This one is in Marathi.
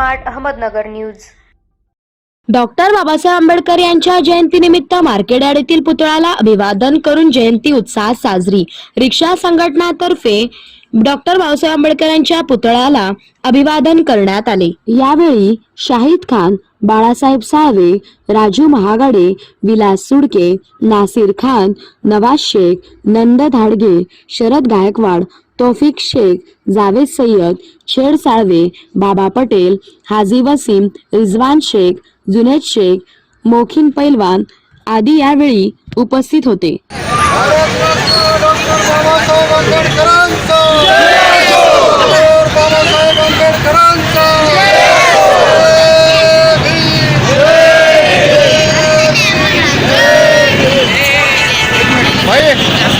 Smart Ahmednagar news. Doctor Babasaheb Ambedkar यांच्या जयंतीनिमित्त मार्केट येथील पुतळ्याला अभिवादन करून जयंती उत्साहात साजरी. रिक्षा संघटनातर्फे डॉक्टर बाबासाहेब आंबेडकर यांच्या पुतळ्याला अभिवादन करण्यात आले. यावेळी शाहिद खान बाळासाहेब साळवे राजू महागाडे विलास सुडके नासिर खान नवाज शेख नंद धाडगे शरद गायकवाड तौफिक शेख जावेद सय्यद छेड साळवे बाबा पटेल हाजी वसीम रिजवान शेख जुनेद शेख मोखीन पैलवान आदी यावेळी उपस्थित होते. Yeah.